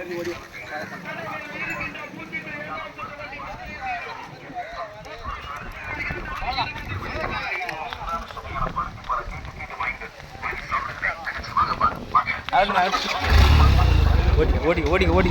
ஓடி ஓடி. ஓடி ஓடி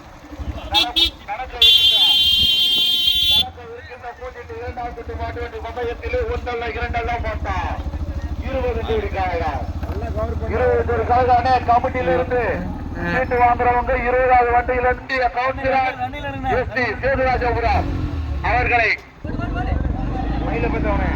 ஆறடிக்கும் கமிட்டியிலிருந்து சீட்டு வாங்குறவங்க இருபதாவது வண்டியில இருந்து கவுன்சிலர் எஸ் டி அவர்களை மயில பெற்றவனே.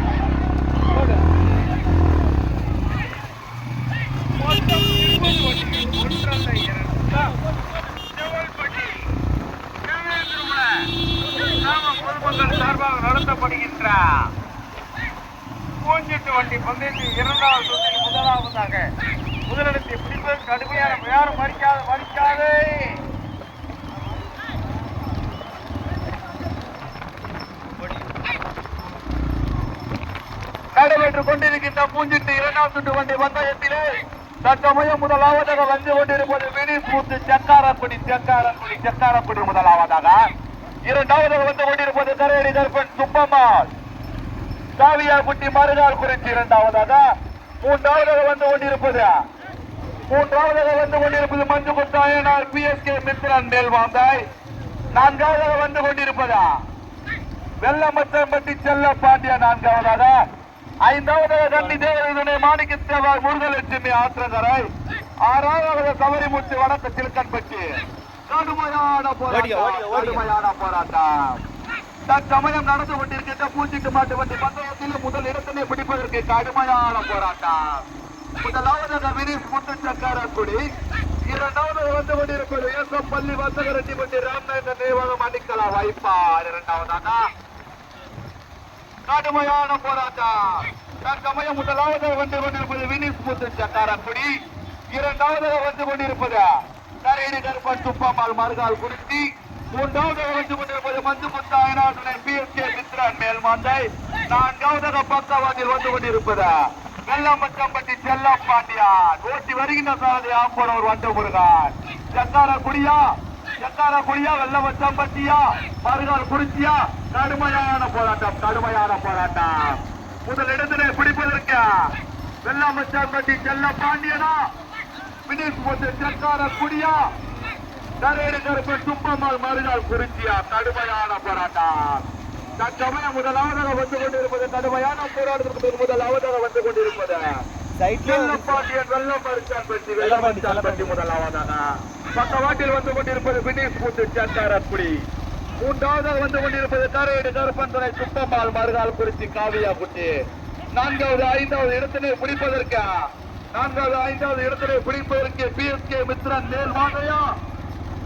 பொதுமக்கள் சார்பாக நடத்தப்படுகின்ற பூஞ்சிட்டு வண்டி பந்தயத்தில் இரண்டாவது சுற்றில் முதலாவதாக முதலிடத்தை பிடிப்பது கடுமையான யாரும் மறிக்காது மறிக்காது நடைபெற்றுக் கொண்டிருக்கின்ற பூஞ்சிட்டு இரண்டாம் சுற்று வண்டி பந்தயத்திலே தற்சமயம் முதலாவதாக வந்து கொண்டிருப்பது மினிஸ் பூத்து செக்காரக்குடி செக்காரக்குடி செக்காரக்குடி முதலாவதாக. இரண்டாவது வந்து கொண்டிருப்பது கரையடி தர்பன் சுப்பம்மாள். காவியாக்குட்டி மறுநாள் குறித்து இரண்டாவதாக மூன்றாவதாக வந்து கொண்டிருப்பது. மூன்றாவதாக வந்து கொண்டிருப்பது மஞ்சு முத்தாயனார் பி எஸ் கே மித்ரன் மேல்வாந்தாய் நான்காவதாக வந்து கொண்டிருப்பதா. வெள்ளமச்சம்பட்டி செல்ல பாண்டிய நான்காவதாக ஐந்தாவதாக கண்டி தேவதை மாணிக்க தேவாய் முருகலட்சுமி ஆத்திரகரை ஆறாவதாக சபரிமுத்து வடக்கு சிலுக்கன்பட்டி. கடுமையான போராட்டம். கடுமையான போராட்டம். தற்சமயம் நடந்து கொண்டிருக்கின்ற பூச்சிட்டு மாட்டு வண்டி பந்தயத்தில் முதல் இடத்திலே பிடிப்பதற்கு கடுமையான போராட்டம். முதலாவதாக விரிஸ் முத்து சக்காரக்குடி இரண்டாவதாக வந்து கொண்டிருப்பது ஏசம் பள்ளி வசகரட்டி பட்டி ராமநாதன் தேவகம் அணிக்கலா வாய்ப்பார் இரண்டாவதாக கடுமையான போராட்டம். தற்சமயம் முதலாவதாக வந்து கொண்டிருப்பது வினிஸ் முத்து சக்காரக்குடி இரண்டாவதாக வந்து கொண்டிருப்பது கரையடி கருப்பன் துப்பம்மாள் மறுகால் குறிச்சி மூன்றாவது வந்து கொண்டிருப்பது மஞ்சு முத்தாயனாட்டுடன் பி எஸ் கே மித்ரன் மேல்மாந்தை நான்காவதாக பக்கவாதில் வந்து கொண்டிருப்பது? வெள்ளம்பட்டம்பட்டி செல்லம் பாண்டியான் ஓட்டி வருகின்ற சாரதி ஒரு வண்ட முருகான் செங்கார குடியா சக்கார குடியா வெள்ளம்பட்டம்பட்டியா? மறுகால் குறிச்சியா கடுமையான போராட்டம் கடுமையான போராட்டம். முதலிடத்திலே பிடிப்பதற்கு? வெள்ளம்பட்டம்பட்டி செல்ல பாண்டியனா? பினிஷ் போட்டு சக்கார குடியா. கரையடி கருப்பன் சுப்பம்மாள் மறுநாள் குறிச்சியா. கடுமையான போராட்டம். தற்சமயம் முதலாவதாக வந்து கொண்டிருப்பது கடுமையான போராட்டத்திற்கு முதலாவதாக வந்து கொண்டிருப்பது. சைட்ல வெள்ளப்பாண்டியன் வெள்ளமரிச்சான் பெட்டி வெள்ளமரிச்சான் பெட்டி முதலாவதாக பக்கவாட்டில் வந்து கொண்டிருப்பது பினிஷ் பூத்து சக்காரக்குடி மூன்றாவதாக வந்து கொண்டிருப்பது கரையடி கருப்பன் துணை சுப்பம்மாள் மறுநாள் குறிச்சி காவியா குட்டி நான்காவது ஐந்தாவது இடத்தினை பிடிப்பதற்கு நான்காவது ஐந்தாவது இடத்திலே பிடிப்பதற்கு பி எஸ் கே மித்ரன் மேல்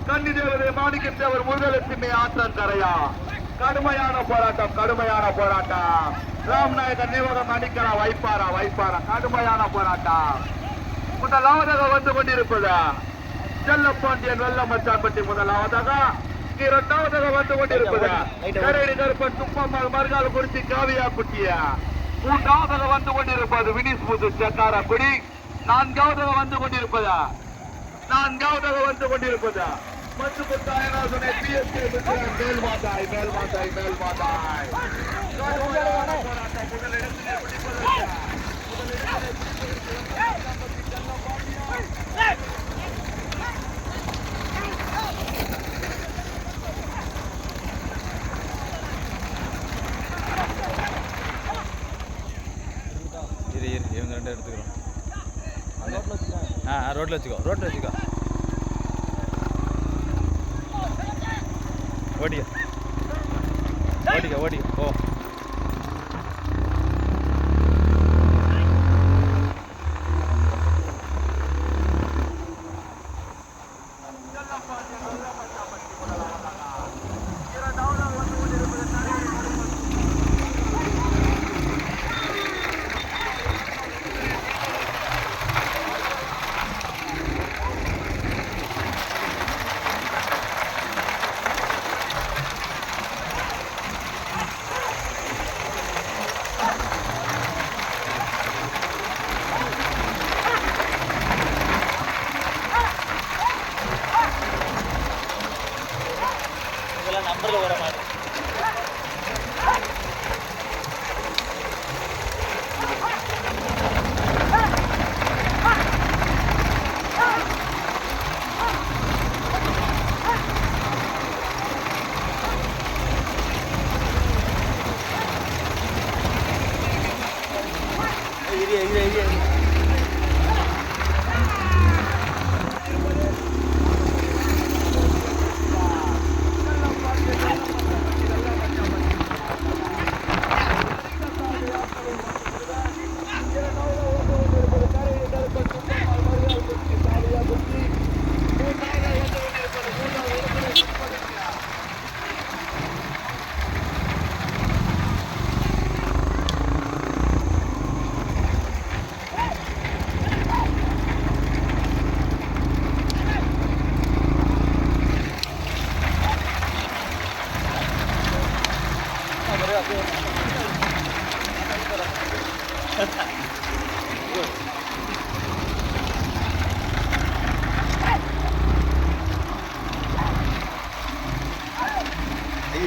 கன்னி தேவதை மாணிக்க தேவர் முருகலட்சுமி ஆற்றன் தரையா கடுமையான போராட்டம் கடுமையான போராட்டம். ராம்நாயகன் நினைவகம் அடிக்கிறா வைப்பாரா வைப்பாரா? கடுமையான போராட்டம். முதலாவதாக வந்து கொண்டிருப்பது செல்லப்பாண்டியன் வெள்ளமச்சான்பட்டி முதலாவதாக. இரண்டாவதாக வந்து கொண்டிருப்பது கரையடி கருப்பன் துப்பம்மாள் மறுகால் குறிச்சி காவியா குட்டிய மூன்றாவதாக வந்து கொண்டிருப்பது வினிஸ் முது குடி நான்காவதாக வந்து கொண்டிருப்பதா? நான்காவதாக வந்து கொண்டிருப்பது? மஞ்சு முத்தாயனாசனை பிஎஸ்கே மேல் மாதாய் மேல் மாதாய் மேல் மாதாய். முதலிடத்திலே ரோட்டில் வச்சுக்கோ ரோட்டில் வச்சுக்கோ. ஓடியா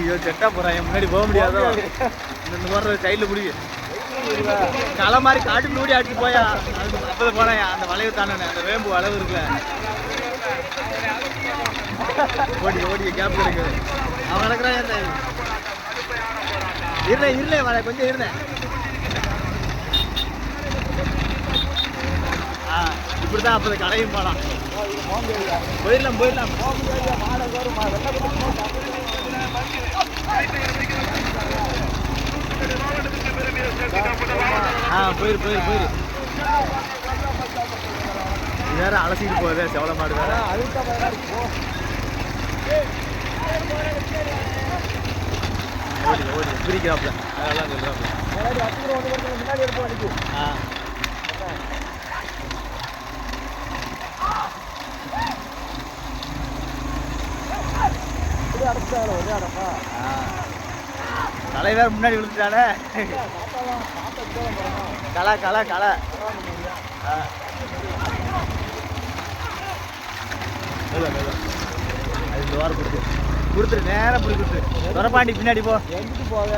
ஐயோ செட்டா போறான் முன்னாடி போக முடியாதோ. இந்த போடுற சைடில் பிடிக்க களை மாதிரி காட்டு மூடி அடிச்சு போயா. அப்பதான் போனேன் அந்த வளைவு தானே அந்த வேம்பு வளைவு இருக்குல்ல. ஓடி ஓடி கேப் இருக்கு அவன் நடக்கிறான் இருந்தேன் இருந்தேன் வர கொஞ்சம் இருந்தேன் ஆ இப்படிதான் அப்போ கடையும் போகலாம் போயிடலாம் போயிடலாம். ஆ போயிரு போயிரு போயிரு. வேற அலசிட்டு போகுது செவல மாடு வேற. ஓடி ஓடி பிரிக்கிறாப்ல. அதெல்லாம் சொல்றாப்ல. ஆ. ஆ. தலைவர் முன்னாடி விழுந்துட்டானே. ஆ. மெதுவா, மெதுவா. அது வாரம் கொடுத்து கொடுத்துரு நேரம் பிடி கொடுத்துரு துரப்பாண்டி பின்னாடி போ எங்கிட்டு போக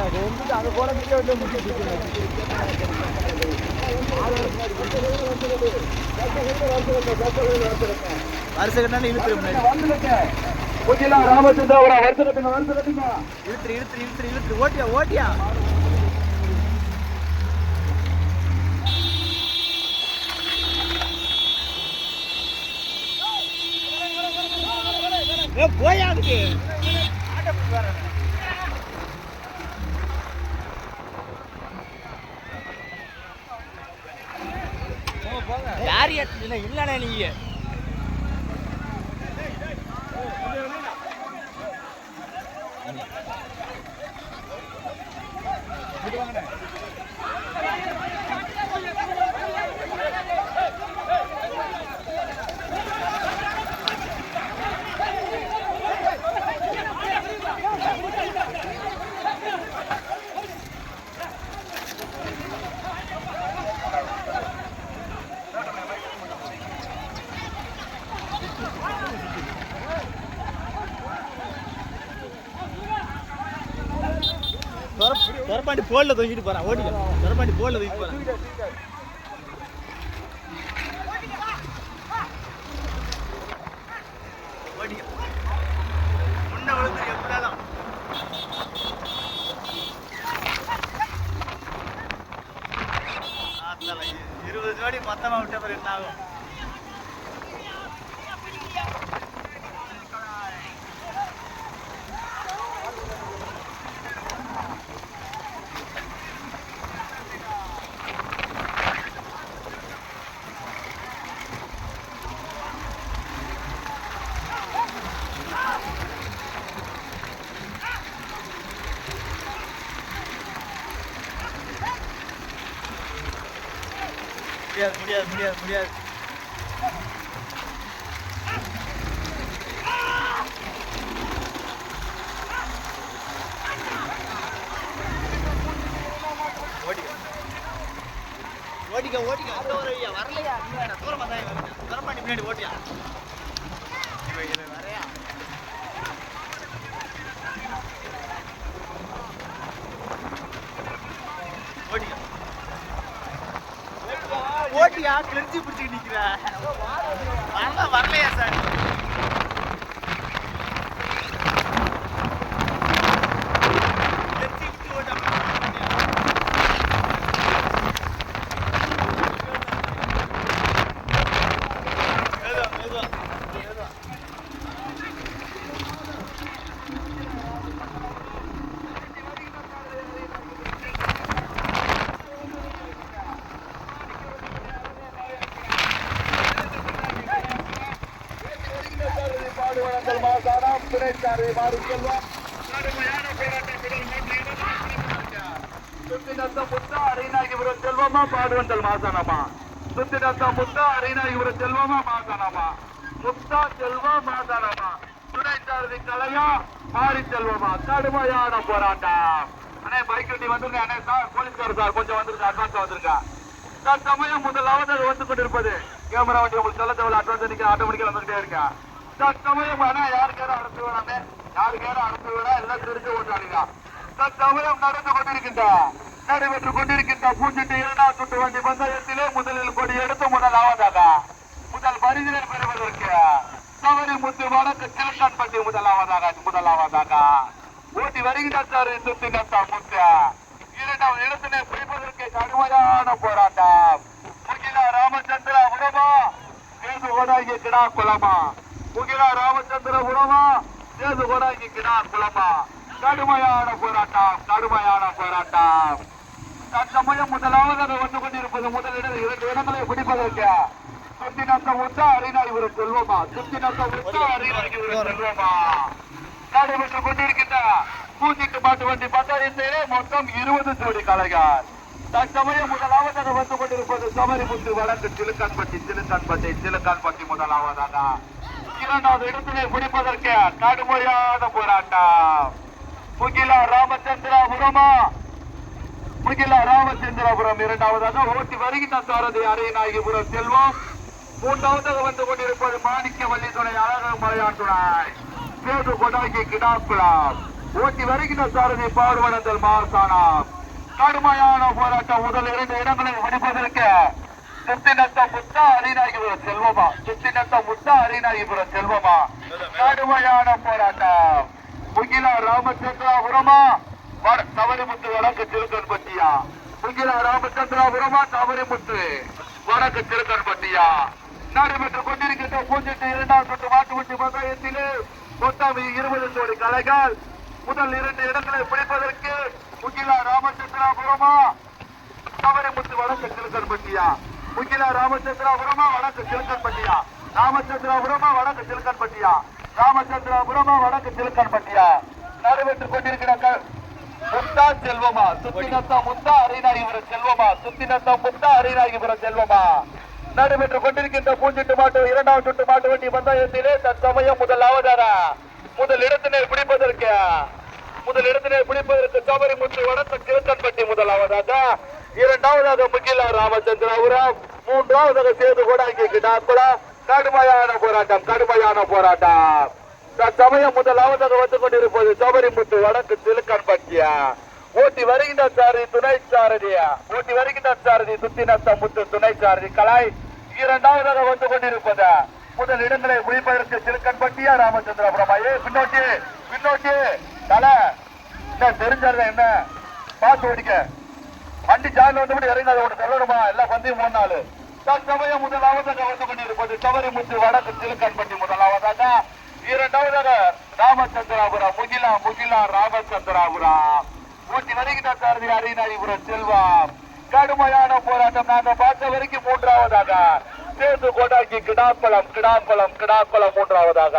அது கூட கிட்ட வந்து முடிச்சு வருஷ கட்டான இழுத்துரு முன்னாடி வருஷம் கட்டுங்க வருஷம் கட்டுங்க இழுத்துரு இழுத்துரு இழுத்துரு இழுத்துரு ஓட்டியா ஓட்டியா ஏ போயா அதுக்கு? யார் ஏத்துனா இல்லண்ணே நீங்க. துரப்பாண்டி போல்ல தொங்கிட்டு போறான் ஓடிக்க. துரப்பாண்டி போல்ல தூக்கி போறான் முன்ன விழுந்துரு எப்படினாலும் ஆத்தால, இருபது ஜோடி மொத்தமா விட்ட பிறகு என்ன ஆகும்? முடியாது முடியாது முடியாது ஓடிக்க ஓடிக்க ஓடிக்க அந்த ஒரு ஐயா வரலையா நீ வேணா தூரமா தான் வரேன் வரமாட்டி பின்னாடி ஓட்டியா இவன் இவன் வரையா ஓடிக்க ஓட்டியா கிழிஞ்சு பிடிச்சி நிக்கிற வரல வரலையா சார் கிழிஞ்சு விட்டு ஓட்ட மெதுவா மெதுவா மெதுவா பாடுவனங்கள் மாசானம் துணைச்சாரை மாறி செல்வம் கடுமையான போராட்டம் சுத்தினத்த முத்தா அரைநாயகிபுரம் செல்வமா? பாடுவந்தல் மாசானமா? சுத்தினத்த முத்தா அரைநாயகிபுரம் செல்வமா? முத்தா செல்வா துணைச்சாரதி கலையா மாறி செல்வமா? கடுமையான போராட்டம். அண்ணே பைக் வண்டி வந்துருங்க அண்ணே சார் போலீஸ்கார் சார் கொஞ்சம் வந்துருங்க அட்வான்ஸ் வந்துருங்க. தற்சமயம் முதலாவது அது வந்து கொண்டிருப்பது. கேமரா வண்டி உங்களுக்கு சொல்ல தேவையில்ல அட்வான்ஸ் நீங்க ஆட்டோமேட்டிக்கா வந்துகிட்டே இருக்கேன். தற்சமயம் ஆனா யாருக்காரும் அனுப்பி விடாமே யாருக்காரும் அனுப்பி விடா எல்லாம் தெரிஞ்சு ஓட்டாளிங்க தற்சமயம் நடந்து கொண்டிருக்கின்ற நடைபெற்று கொண்டிருக்கின்ற பூஞ்சிட்டு இரண்டாம் சுட்டு வண்டி பந்தயத்திலே முதலில் கொடி எடுத்து முதலாவதாக முதல் பரிதினர் பெறுவதற்கு சவரி முத்து வடக்கு சிலக்கான்பட்டி முதலாவதாக முதலாவதாக ஓட்டி வருகிறார் சார் சுத்தி நத்தா முத்து. இரண்டாம் இடத்திலே பிடிப்பதற்கு கடுமையான போராட்டம். முகிலா ராமச்சந்திர உடமா சேது ஓடாகிய கிடா குலமா முகிலா ராமச்சந்திர உடமா சேது கோடாங்கி கிடா குலமா கடுமையான போராட்டம் கடுமையான போராட்டம். தற்சமயம் முதலாவதாக வந்து கொண்டிருப்பது முதலிடம் இரண்டு இடங்களை பிடிப்பதற்கு. சுத்தி நத்தம் உத்தா அரினா ஒரு செல்வமா? சுத்தி நத்தம் உத்தா அரிநாய் ஒரு செல்வமா நடைபெற்றுக் கொண்டிருக்கின்ற பூஜிக்கு பாட்டு வண்டி பந்தயத்திலே மொத்தம் இருபது ஜோடி கலைகள். தற்சமயம் முதலாவதாக வந்து கொண்டிருப்பது சபரிமுத்து வடக்கு சிலுக்கான்பட்டி சிலுக்கான்பட்டி சிலுக்கான்பட்டி முதலாவதாக. இரண்டாவது இடத்திலே முடிப்பதற்கு கடுமையான போராட்டம். முகிலா ராமச்சந்திராபுரமா? முகிலா ராமச்சந்திராபுரம் இரண்டாவதாக ஓட்டி வருகின்ற சாரதி அரைநாயகிபுரம் செல்வம். மூன்றாவதாக வந்து கொண்டிருப்பது மாணிக்க வள்ளி துணை அழகு மலையான் துணை. கொடாக்கி கிடாக்குளாம். ஓட்டி வருகின்ற சாரதி பாடுவனந்தல் மார்சானம் கடுமையான போராட்டம் முதல் இரண்டு இடங்களை முடிப்பதற்கு சுத்தினத்த முத்தா அரிநாயகிபுரம் செல்வமா? சுத்தினத்த முத்தா அரிநாயகிபுரம் செல்வமா? கடுமையான போராட்டம். முகிலா ராமச்சந்திராபுரமா? வட- தவறிமுத்து வடக்கு திருக்கன்பட்டியா முகிலா ராமச்சந்திராபுரமா தவறிமுத்து வடக்கு திருக்கன்பட்டியா நடைபெற்றுக் கொண்டிருக்கின்ற பூஜ்ஜியத்து இரண்டாம் சுற்று மாட்டுவண்டி பந்தயத்திலே மொத்தம் இருபது ஜோடி கலைகள். முதல் இரண்டு இடங்களை பிடிப்பதற்கு முகிலா ராமச்சந்திராபுரமா தவறிமுத்து வடக்கு திருக்கன்பட்டியா முகிலா ராமச்சந்திராபுரமா வடக்கு சிலுக்கன்பட்டியா? ராமச்சந்திராபுரமா வடக்கு சிலுக்கன்பட்டியா? ராமச்சந்திராபுரமா வடக்கு சிலுக்கன்பட்டியா? நடைபெற்றுக் கொண்டிருக்கிற முத்தா செல்வமா? சுத்தினத்தா முத்தா அரிநாயகிபுரம் செல்வமா? சுத்தினத்தா முத்தா அரிநாயகிபுரம் செல்வமா? நடைபெற்றுக் கொண்டிருக்கின்ற பூஞ்சிட்டு மாட்டு இரண்டாம் சுட்டு மாட்டு வண்டி பந்தயத்திலே தற்சமயம் முதலாவதாக முதல் இடத்தினை பிடிப்பதற்கு முதல் இடத்தினை பிடிப்பதற்கு சபரி முத்து வடக்கு கிழக்கன்பட்டி முதலாவதாக. இரண்டாவதாக முகிலா ராமச்சந்திராபுரம். மூன்றாவதாக சேது கோடாங்கி கூட கடுமையான போராட்டம் கடுமையான போராட்டம். தற்சமயம் முதலாவதாக வந்து கொண்டிருப்பது சபரிமுத்து வடக்கு சிலுக்கன்பட்டியா. ஓட்டி வருகின்ற சாரதி துணை சாரதியா ஓட்டி வருகின்ற சாரதி சுத்தினத்த முத்து துணை சாரதி கலாய் இரண்டாவதாக வந்து கொண்டிருப்பதா முதல் இடங்களை முடிப்பதற்கு சிலுக்கன்பட்டியா ராமச்சந்திரபுரமா. ஏ பின்னோட்டி பின்னோட்டி தலை என்ன தெரிஞ்சாரு என்ன? பார்த்து ஓடிக்க. வண்டி ஜாயின் வந்து இறங்காத ஒரு சொல்லணுமா? எல்லாம் பந்தயம் மூணு நாள் தற்சமயம் முதலாவதாக வந்து கொண்டிருப்பது சபரிமுத்து வடக்கு சிலுக்கன்பட்டி முதலாவதாக இரண்டாவதாக ராமச்சந்திராபுரம். முகிலா முகிலா ராமச்சந்திராபுரம் ஊட்டி வருகின்ற சாரதி அரியநாதிபுரம் செல்வம். கடுமையான போராட்டம். நாங்க பார்த்த வரைக்கும் மூன்றாவதாக. சேர்ந்து கோட்டாக்கி கிடாப்பழம் கிடாப்பழம் கிடாப்பழம் மூன்றாவதாக.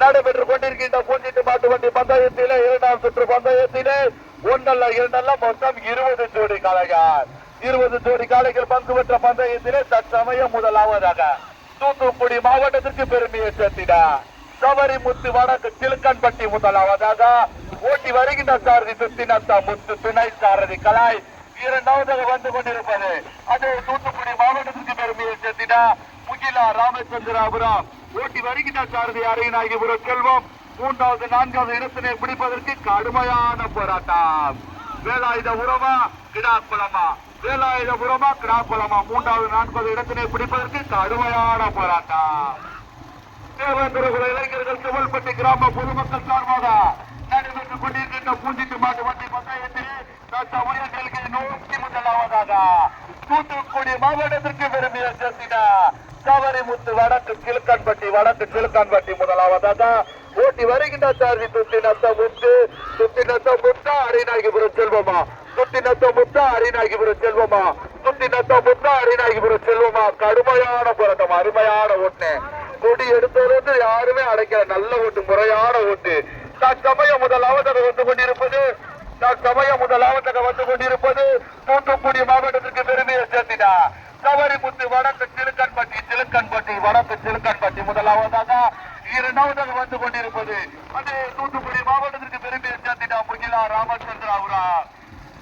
நடைபெற்றுக் கொண்டிருக்கின்ற பூஞ்சிட்டு மாட்டு வண்டி பந்தயத்திலே இரண்டாம் சுற்று பந்தயத்திலே. ஒன்றல்ல இரண்டல்ல மொத்தம் இருபது ஜோடி கலைஞர் இருபது ஜோடி காளைகள் பங்கு பெற்ற பந்தயத்திலே தற்சமயம் முதலாவதாக தூத்துக்குடி மாவட்டத்திற்கு பெருமையை சேர்த்திட. சபரிமுத்து வடக்கு சிலுக்கன்பட்டி முதலாவதாக ஓட்டி வருகின்ற சாரதி சுத்தினத்தா முத்து துணை சாரதி கலாய் இரண்டாவதாக வந்து கொண்டிருப்பது. அது தூத்துக்குடி மாவட்டத்திற்கு பெருமையை சேர்த்திட. முகிலா ராமச்சந்திராபுரம் ஓட்டி வருகின்ற சாரதி அரியநாயகிபுரம் செல்வம். மூன்றாவது நான்காவது இடத்தினை பிடிப்பதற்கு கடுமையான போராட்டம். வேலாயுத உரமா கிடாக்குளமா? வேலாயுத உரமா கிடாக்குளமா? மூன்றாவது நான்காவது இடத்தினை பிடிப்பதற்கு கடுமையான போராட்டம். தேவேந்திரகுல இளைஞர்கள் செவல்பட்டி கிராம பொதுமக்கள் சார்பாக நடைபெற்றுக் கொண்டிருக்கின்ற பூஞ்சிட்டு மாட்டு வண்டி பஞ்சாயத்தில் சமயங்களுக்கு நூற்றி முதலாவதாக தூத்துக்குடி மாவட்டத்திற்கு பெருமையை சேர்த்தின சபரிமுத்து வடக்கு கிழக்கான்பட்டி வடக்கு கிழக்கான்பட்டி முதலாவதாக ஓட்டி வருகின்ற சார்பி துத்தி நத்த முத்து துத்தி நத்த முத்தா அரிநாயகிபுரம் செல்வமா? துத்தி நத்த முத்தா அரிநாயகிபுரம் செல்வமா? துத்தி நத்த முத்தா அரிநாயகிபுரம் செல்வமா? கடுமையான போராட்டம் அருமையான ஓட்டு. கொடி எடுத்தது யாருமே அடைக்கல நல்ல ஓட்டு முறையான ஓட்டு. தற்சமயம் முதலாவது வந்து கொண்டிருப்பது சமயம் முதலாவதாக வந்து கொண்டிருப்பது தூத்துக்குடி மாவட்டத்திற்கு பெருமையை சேர்த்தினா. சவரிமுத்து வடக்கு சிலுக்கன்பட்டி சிலுக்கன்பட்டி வடக்கு சிலுக்கன்பட்டி முதலாவதாக இரண்டாவதாக வந்து கொண்டிருப்பது. அது தூத்துக்குடி மாவட்டத்திற்கு பெருமையை சேர்த்தினா முகிலா ராமச்சந்திராபுரா.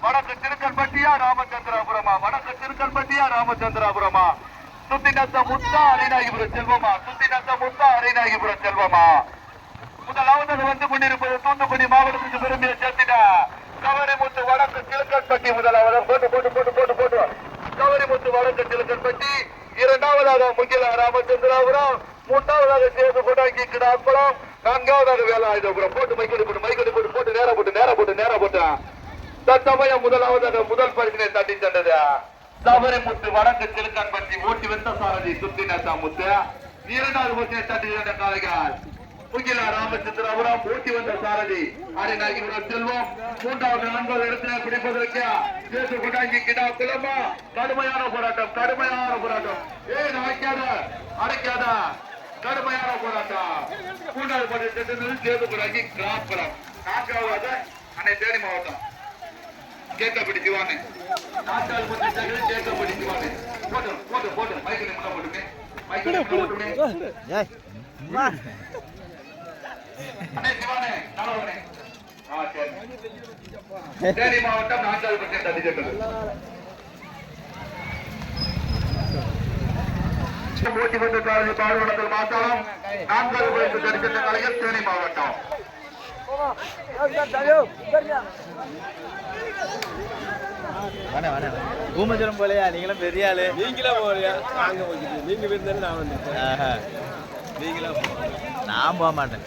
வடக்கு திருக்கன்பட்டியா ராமச்சந்திராபுரமா? வடக்கு திருக்கன்பட்டியா ராமச்சந்திராபுரமா? சுத்தி நத்த முத்தா அரிநாயகிபுரம் செல்வமா? சுத்தி நத்த முத்தா அரிநாயகிபுரம் செல்வமா? முதலாவதாக வந்து கொண்டிருப்பது தூத்துக்குடி மாவட்டத்துக்கு பெருமையை சேர்த்தினா கவரிமுத்து வடக்கு கிழக்கன்பட்டி முதலாவது போட்டு போட்டு போட்டு போட்டு போட்டு. கவரிமுத்து வடக்கு கிழக்கன்பட்டி இரண்டாவதாக முகில ராமச்சந்திராபுரம் மூன்றாவதாக சேர்ந்து கொடாங்கி கிடாக்குளம் நான்காவதாக வேலாயுதபுரம். போட்டு மைக்கடி போட்டு மைக்கடி போட்டு போட்டு நேரம் போட்டு நேரம் போட்டு நேரம் போட்டு. தத்தமயம் முதலாவதாக முதல் பரிசினை தட்டி சென்றது. சபரிமுத்து வடக்கு கிழக்கன்பட்டி ஓட்டி வெந்த சாரதி சுத்தி முத்து. இரண்டாவது பரிசினை தட்டி சென்ற காலைகள் புகிலா ராமச்சந்திர அவரா போட்டி வந்த சாரதி. அரிநாயகிபுரம் செல்வம். மூன்றாவது நான்காவது இடத்தினை பிடிப்பதற்கு சேது கொண்டாங்கி கிடா குலமா கடுமையான போராட்டம் கடுமையான போராட்டம். ஏ அடைக்காத அடைக்காத. கடுமையான போராட்டம். மூன்றாவது பரிசு சேது கொண்டாங்கி கிராப்புறம் நான்காவது அன்னை தேனி மாவட்டம். கேட்கப்படி சிவானே. நாட்டாள் பத்தி கேட்கப்படி சிவானே. போட்டு போட்டு போட்டு. மைக்கில் முன்ன போட்டுமே. மைக்கில் முன்ன போட்டுமே. தேனி மாவட்டம் தட்டி மூச்சு நான்காவது பரிசு கலைஞர் தேனி மாவட்டம் போலையா நீங்களும் பெரிய ஆளு நீங்களே போறியா நாங்க நீங்க விருந்தாலும் நான் வந்துட்டேன் ஆஹா. நான் போக மாட்டேன்